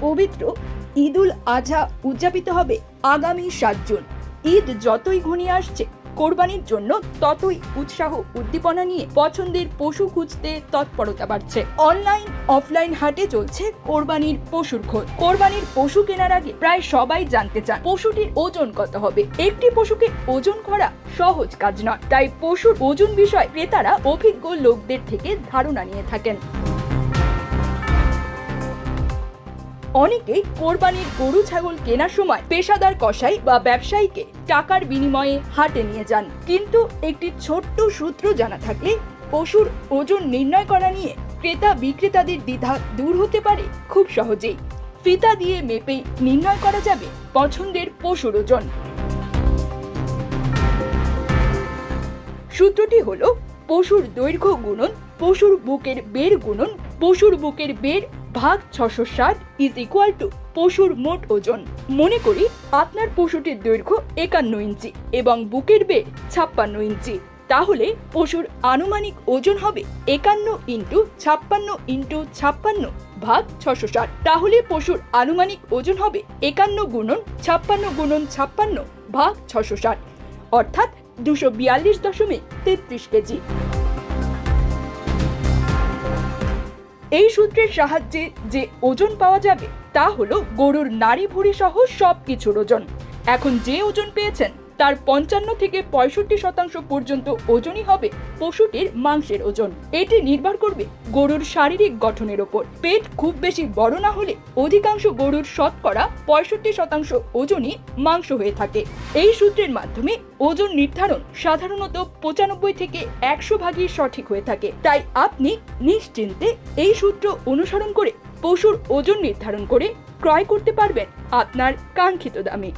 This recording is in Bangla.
পবিত্র ঈদুল আজহা উদযাপিত হবে আগামী সাত জুন। ঈদ যতই ঘনিয়ে আসছে, কোরবানির জন্য ততই উৎসাহ উদ্দীপনা নিয়ে পছন্দের পশু খুঁজতে তৎপরতা বাড়ছে। অনলাইন, অফলাইন হাটে চলছে কোরবানির পশুর খোঁজ। কোরবানির পশু কেনার আগে প্রায় সবাই জানতে চান পশুটির ওজন কত হবে। একটি পশুকে ওজন করা সহজ কাজ নয়, তাই পশুর ওজন বিষয়ে ক্রেতারা অভিজ্ঞ লোকদের থেকে ধারণা নিয়ে থাকেন। অনেকেই কোরবানির গরু, ছাগল কেনার সময় পেশাদার কসাই বা ব্যবসায়ীকে টাকার বিনিময়ে হাটে নিয়ে যান। কিন্তু একটি ছোট্ট সূত্র জানা থাকলে পশুর ওজন নির্ণয় করা নিয়ে ক্রেতা বিক্রেতাদের দ্বিধা দূর হতে পারে খুব সহজেই। ফিতা দিয়ে মেপে নির্ণয় করা যাবে পছন্দের পশুর ওজন। সূত্রটি হলো, পশুর দৈর্ঘ্য গুণন, পশুর বুকের বের গুণন, পশুর বুকের বের ভাগ ছশো ষাট ইজ ইকুয়াল টু পশুর মোট ওজন। মনে করি আপনার পশুটির দৈর্ঘ্য একান্ন ইঞ্চি এবং বুকের বের ছাপ্পান্ন ইঞ্চি। তাহলে পশুর আনুমানিক ওজন হবে একান্ন ইন্টু ছাপ্পান্ন ইন্টু ছাপ্পান্ন ভাগ ছশো ষাট। তাহলে পশুর আনুমানিক ওজন হবে একান্ন গুণন ছাপ্পান্ন গুণন ছাপ্পান্ন ভাগ ছশো ষাট। অর্থাৎ দুশো বিয়াল্লিশ দশমিক তেত্রিশ কেজি। এই সূত্রের সাহায্যে যে ওজন পাওয়া যাবে, তা হলো গরুর নাড়ি ভুঁড়ি সহ সব কিছুর ওজন। এখন যে ওজন পেয়েছেন তার পঞ্চান্ন থেকে পঁয়ষট্টি শতাংশ পর্যন্ত ওজনই হবে পশুটির মাংসের ওজন। এটি নির্ভর করবে গরুর শারীরিক গঠনের ওপর। পেট খুব বেশি বড় না হলে অধিকাংশ গরুর শতকরা পঁয়ষট্টি শতাংশ ওজনই মাংস হয়ে থাকে। এই সূত্রের মাধ্যমে ওজন নির্ধারণ সাধারণত পঁচানব্বই থেকে একশো ভাগই সঠিক হয়ে থাকে। তাই আপনি নিশ্চিন্তে এই সূত্র অনুসরণ করে পশুর ওজন নির্ধারণ করে ক্রয় করতে পারবেন আপনার কাঙ্ক্ষিত দামে।